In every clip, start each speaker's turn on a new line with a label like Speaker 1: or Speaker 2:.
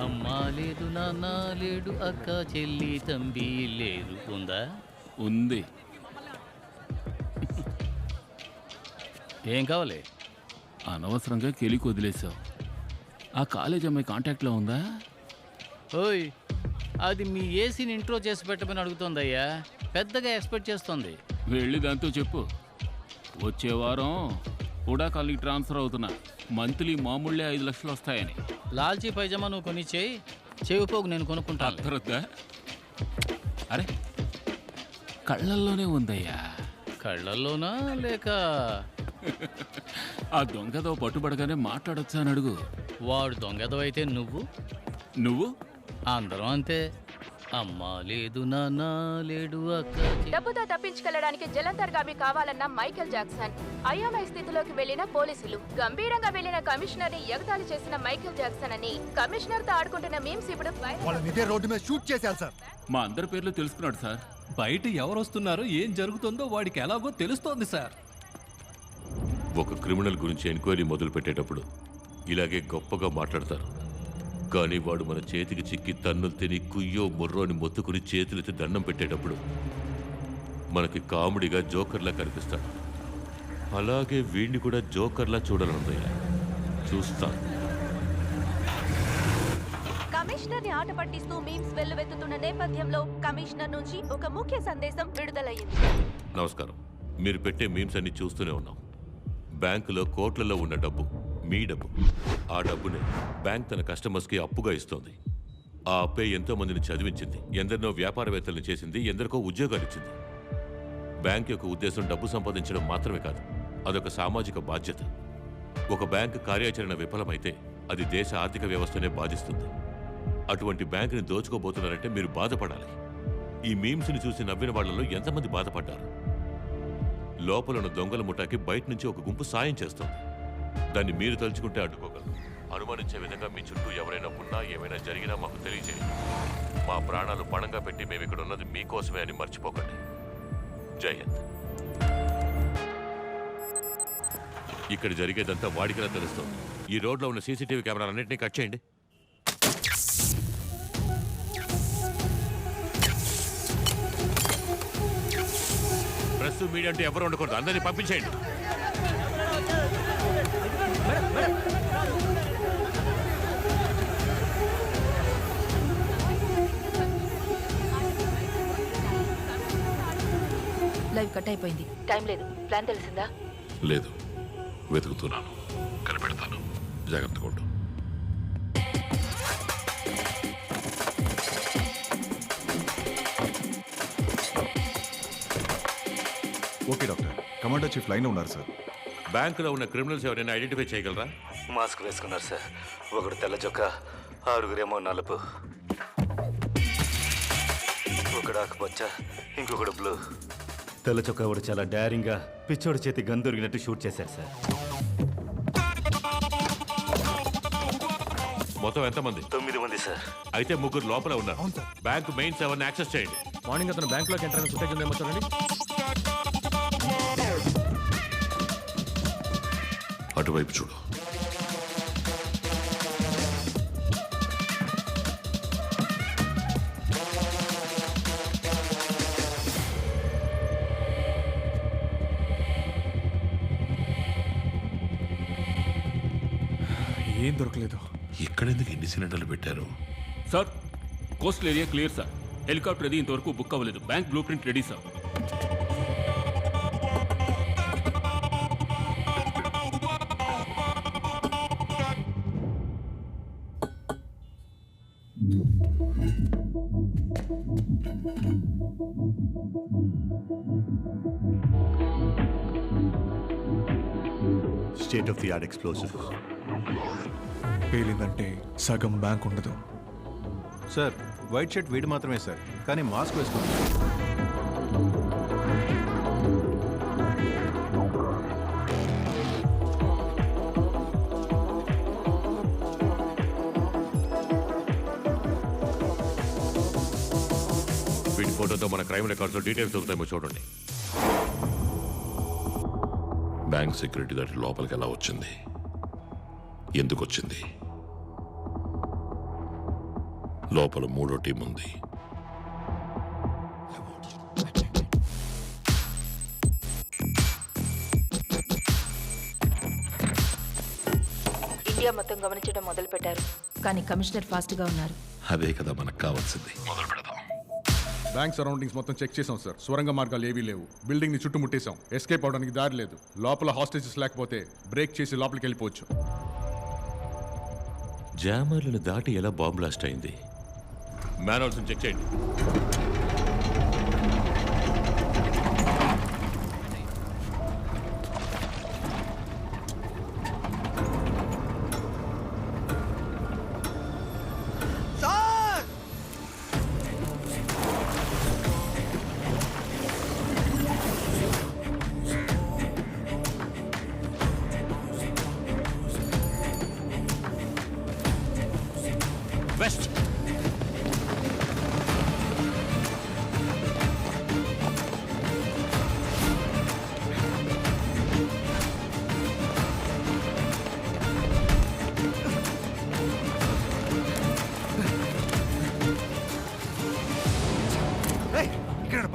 Speaker 1: అమ్మా లేదు నాన్న లేడు అక్క చెల్లి తంబి లేదు. ఉందా?
Speaker 2: ఉంది.
Speaker 1: ఏం కావాలి?
Speaker 2: అనవసరంగా కెలికి వదిలేసావు ఆ కాలేజ్ అమ్మాయి కాంటాక్ట్లో ఉందా?
Speaker 1: ఓయ్ అది మీ ఏసీని ఇంట్రో చేసి పెట్టమని అడుగుతోందయ్యా. పెద్దగా ఎక్స్పెక్ట్ చేస్తోంది.
Speaker 2: వెళ్ళి దాంతో చెప్పు. వచ్చే వారం కూడా కాలికి ట్రాన్స్ఫర్ అవుతున్నా మంత్లీ మామూళ్ళే ఐదు లక్షలు వస్తాయని.
Speaker 1: లాల్చీ పైజమా నువ్వు కొని చేయి. చెవి పోగు నేను కొనుక్కుంటాను.
Speaker 2: అర్థరద్దా అరే కళ్ళల్లోనే ఉందయ్యా.
Speaker 1: కళ్ళల్లోనా లేక?
Speaker 2: ఆ దొంగతో పట్టుబడగానే మాట్లాడొచ్చా అని అడుగు.
Speaker 1: వాడు దొంగదవైతే నువ్వు?
Speaker 2: నువ్వు?
Speaker 1: అందరం అంతే. అమ్మా లేదు నాన్న లేడు అక్క
Speaker 3: డబ్బుతో తప్పించుకెళ్ళడానికి జలంతర్గామి కావాలన్న మైకేల్ జాక్సన్. అయోమయ స్థితిలోకి వెళ్ళిన పోలీసులు గంభీరంగా వెళ్ళిన కమిషనర్ని ఎగతాళి చేసిన మైకేల్ జాక్సన్ అని కమిషనర్తో ఆడుకుంటున్న మీమ్స్ ఇప్పుడు
Speaker 4: వాళ్ళని రోడ్డు మీద షూట్ చేశారు సార్.
Speaker 2: మా అందరి పేర్లు తెలుసుకున్నాడు సార్.
Speaker 5: బయట ఎవరు వస్తున్నారో ఏం జరుగుతుందో వాడికి ఎలాగో తెలుస్తోంది సార్.
Speaker 6: ఒక క్రిమినల్ గురించి ఎంక్వైరీ మొదలు పెట్టేటప్పుడు ఇలాగే గొప్పగా మాట్లాడతారు. కానీ వాడు మన చేతికి చిక్కి తన్నులు తిని కుయ్యో ముర్రోని మొత్తుకుని చేతులెత్తి దండం పెట్టేటప్పుడు మనకి కామెడీగా జోకర్లా కనిపిస్తాడు. అలాగే వీడిని కూడా జోకర్లా చూడాలనుందయ్యా. చూస్తాను.
Speaker 3: కమిషనర్ని ఆట పట్టిస్తూ మీమ్స్ వెల్లువెత్తుతున్న నేపథ్యంలో కమిషనర్ నుంచి ఒక ముఖ్య సందేశం విడుదలయ్యింది.
Speaker 6: నమస్కారం. మీరు పెట్టే మీమ్స్ అన్ని చూస్తూనే ఉన్నాం. బ్యాంకులో కోట్లలో ఉన్న డబ్బు. మీ డబ్బు. ఆ డబ్బుని బ్యాంక్ తన కస్టమర్స్కి అప్పుగా ఇస్తోంది. ఆ అప్పే ఎంతో మందిని చదివించింది. ఎందరినో వ్యాపారవేత్తలను చేసింది ఎందరికో ఉద్యోగాలు ఇచ్చింది. బ్యాంక్ యొక్క ఉద్దేశం డబ్బు సంపాదించడం మాత్రమే కాదు అదొక సామాజిక బాధ్యత. ఒక బ్యాంక్ కార్యాచరణ విఫలమైతే అది దేశ ఆర్థిక వ్యవస్థనే బాధిస్తుంది. అటువంటి బ్యాంకుని దోచుకోబోతున్నారంటే మీరు బాధపడాలి. ఈ మీమ్స్ని చూసి నవ్విన వాళ్ళలో ఎంతమంది బాధపడ్డారు? లోపలున్న దొంగల ముఠాకి బయట నుంచి ఒక గుంపు సాయం చేస్తుంది. దాన్ని మీరు తలుచుకుంటే అడ్డుకోగలరు అనుమానించే విధంగా మీ చుట్టూ ఎవరైనా ఉన్నా ఏమైనా జరిగినా మాకు తెలియజేయండి మా ప్రాణాలు పణంగా పెట్టి మేము ఇక్కడ ఉన్నది మీకోసమే అని మర్చిపోకండి. జై హింద్. ఇక్కడ జరిగేదంతా వాడికిలా తెలుస్తుంది. ఈ రోడ్లో ఉన్న సీసీటీవీ కెమెరాలన్నింటినీ కట్ చేయండి. ప్రెస్ మీడియా అంటే ఎవరు ఉండకూడదు. అందరినీ పంపించేయండి.
Speaker 3: లైవ్ కట్ అయిపోయింది. టైం లేదు. ప్లాన్ తెలిసిందా?
Speaker 6: లేదు. వెతుకుతున్నాను. కనిపెడతాను. జాగ్రత్తగా ఉండు.
Speaker 4: Okay doctor. Commando chief line ఉన్నారు సార్.
Speaker 6: బ్యాంకులో ఉన్న క్రిమినల్స్ ఎవరైనా ఐడెంటిఫై చేయగలరా?
Speaker 7: మాస్క్ వేసుకున్నారు సార్. ఒకడు తెల్ల చొక్క ఆరుగురేమో నలుపు. ఒకడు ఆకుపచ్చ ఇంకొకడు బ్లూ. తెల్ల చొక్కా వాడు చాలా డైరింగ్గా పిచ్చోడి చేతి గన్ దొరికినట్టు షూట్ చేశారు సార్.
Speaker 6: మొత్తం ఎంతమంది?
Speaker 7: తొమ్మిది మంది సార్.
Speaker 6: అయితే ముగ్గురు లోపల ఉన్నారు. బ్యాంక్ మెయిన్ సెవెన్ యాక్సెస్ చేయండి.
Speaker 5: మార్నింగ్ అతను బ్యాంక్లోకి ఎంటర్ ఉందేమో చూడండి.
Speaker 6: అటువైపు చూడు.
Speaker 4: ఏం దొరకలేదు.
Speaker 6: ఇక్కడెందుకు ఎన్ని సిలిండర్లు పెట్టారు?
Speaker 2: Sir coastal area clear sir. Helicopter అది ఇంతవరకు బుక్ అవ్వలేదు. Bank blueprint ready sir.
Speaker 7: State of the art explosive
Speaker 4: పేలిందంటే సగం బ్యాంక్ ఉండదు.
Speaker 8: సార్ వైట్ షర్ట్ వీడు మాత్రమే సార్ కానీ మాస్క్ వేసుకున్నాడు
Speaker 6: వీటి ఫోటోతో మన క్రైమ్ రికార్డ్స్ డీటెయిల్స్ దొరుకుతాయేమో చూడండి. బ్యాంక్ సెక్యూరిటీ దాటి లోపలికి ఎలా వచ్చింది?
Speaker 9: ఎందుకొచ్చింది లోపల మూడో టీం ఉంది.
Speaker 10: ఇండియా మొత్తం గమనించడం మొదలు పెట్టారు కానీ కమిషనర్ ఫాస్ట్గా ఉన్నారు.
Speaker 9: అదే కదా మనకు కావాల్సింది. మొదలు
Speaker 11: బ్యాంక్ సరౌండింగ్స్ మొత్తం చెక్ చేసాం సార్. సొరంగ మార్గాలు ఏవీ లేవు. బిల్డింగ్ని చుట్టుముట్టేశాం. ఎస్కేప్ అవడానికి దారి లేదు. లోపల హాస్టేజెస్ లేకపోతే బ్రేక్ చేసి లోపలికి వెళ్ళిపోవచ్చు.
Speaker 9: జామర్లను దాటి ఎలా బాంబ్ బ్లాస్ట్ అయింది? మ్యాన్హోల్స్ చెక్ చేయండి.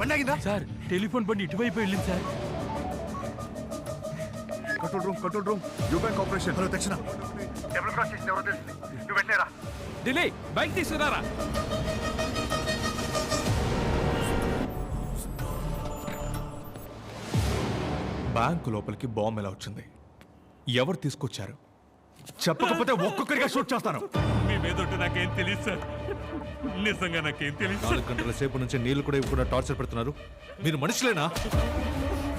Speaker 8: బండి ఆగిందా
Speaker 12: సార్ టెలిఫోన్ బండి ఇటువైపు వెళ్ళింది sir.
Speaker 6: Control room control room. You bank operation. Hello Dakshina.
Speaker 12: Delhi bike తీసుకురారా?
Speaker 8: Bank లోపలికి బాంబు ఎలా వచ్చింది? ఎవరు తీసుకొచ్చారు? చెప్పకపోతే ఒక్కొక్కరిగా షూట్ చేస్తాను.
Speaker 12: మీ మీద నాకేం తెలియదు సార్. నిజంగా నాకేం తెలియదు
Speaker 8: నాలుగు గంటల సేపు నుంచి నీళ్ళు కూడా ఇవ్వకుండా టార్చర్ పెడుతున్నారు. మీరు మనుషులేనా?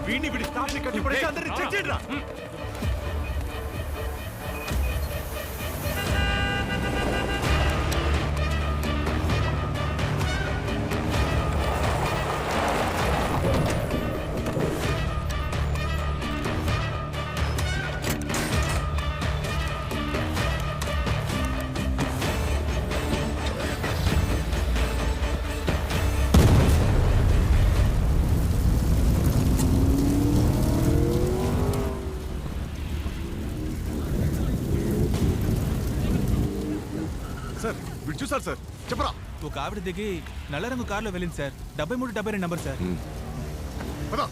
Speaker 8: వీడిని వీడి స్టాఫ్ని కట్టిపడేసి అందరినీ చెక్ చేయండి
Speaker 6: చూసారు సార్. చెప్పరా?
Speaker 4: ఒక ఆవిడ దిగి నల్ల రంగు కారులో వెళ్ళింది సార్. డెబ్బై మూడు డెబ్బై రెండు నంబర్ సార్.
Speaker 6: పదా.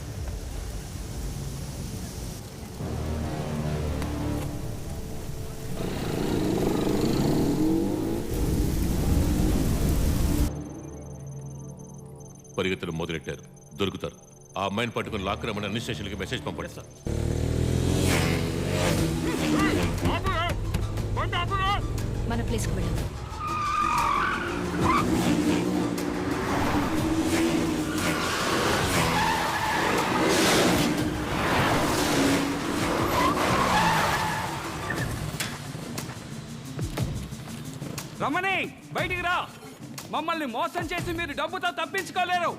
Speaker 9: పరిగెత్తడం మొదలెట్టారు. దొరుకుతారు. ఆ అమ్మాయిని పట్టుకుని లాక్ రమ్మని అన్ని స్టేషన్లకి మెసేజ్ పంపండి సార్.
Speaker 10: మన ప్లేస్కి వెళ్ళాం.
Speaker 13: రమణి బయటికి రా. మమ్మల్ని మోసం చేసి మీరు డబ్బుతో తప్పించుకోలేరు.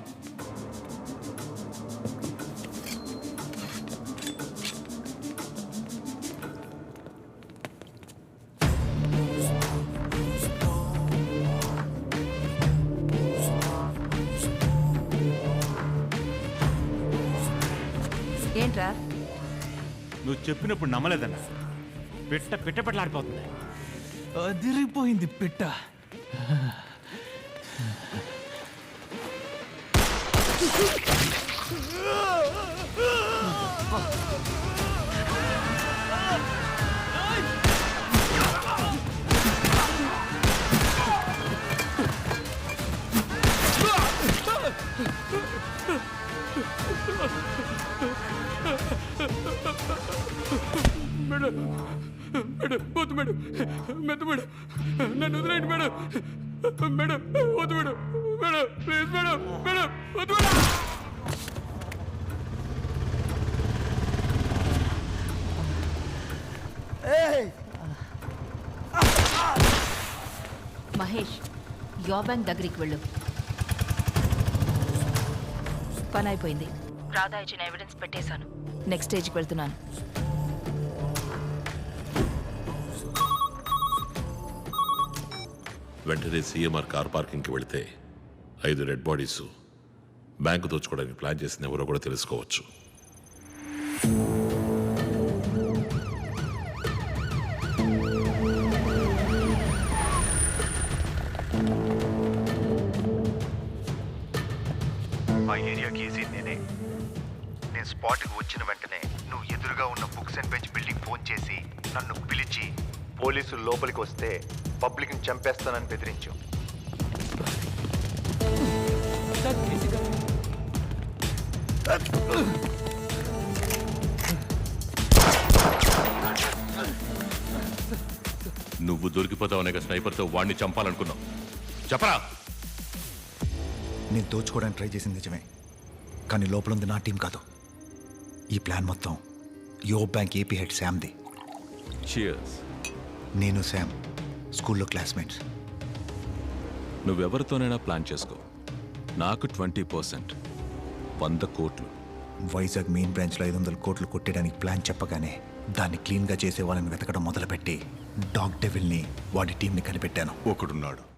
Speaker 10: ఏంట్రా?
Speaker 7: నువ్వు చెప్పినప్పుడు నమ్మలేదన్నా. పిట్ట పిట్టపట్లాడిపోతుంది.
Speaker 4: అదిరిపోయింది పిట్ట.
Speaker 13: మేడం వద్దు madam madam please madam madam వద్దు మేడం.
Speaker 10: మహేష్ యో బ్యాంక్ దగ్గరికి వెళ్ళు. పని అయిపోయింది. రాధా ఇచ్చిన ఎవిడెన్స్ పెట్టేశాను. నెక్స్ట్ స్టేజ్కి వెళ్తున్నాను.
Speaker 9: వెంటనే సీఎంఆర్ కార్ పార్కింగ్కి వెళితే ఐదు రెడ్ బాడీస్ బ్యాంకు దోచుకోవడానికి ప్లాన్ చేసిన ఎవరో కూడా తెలుసుకోవచ్చు.
Speaker 14: ఏరియా నేనే నేను స్పాట్కి వచ్చిన వెంటనే నువ్వు ఎదురుగా ఉన్న books and bench building phone చేసి నన్ను పిలిచి పోలీసులు లోపలికి వస్తే పబ్లిక్ని చంపేస్తానని బెదిరించు.
Speaker 6: నువ్వు దొరికిపోతావనే స్నైపర్తో వాడిని చంపాలనుకున్నావు. చెప్పరా?
Speaker 14: నేను దోచుకోవడానికి ట్రై చేసింది నిజమే. కానీ లోపల ఉంది నా టీం కాదు. ఈ ప్లాన్ మొత్తం యో బ్యాంక్ ఏపీ హెడ్ శామ్ది.
Speaker 15: షియర్స్
Speaker 14: నేను శామ్ స్కూల్లో క్లాస్మేట్స్.
Speaker 15: నువ్వెవరితోనైనా ప్లాన్ చేసుకో. నాకు ట్వంటీ పర్సెంట్. వంద కోట్లు.
Speaker 14: వైజాగ్ మెయిన్ బ్రాంచ్లో ఐదు వందల కోట్లు కొట్టేయడానికి ప్లాన్ చెప్పగానే దాన్ని క్లీన్గా చేసే వాళ్ళని వెతకడం మొదలుపెట్టి డాగ్ డెవిల్ని వాడి టీంని కనిపెట్టాను.
Speaker 4: ఒకడున్నాడు.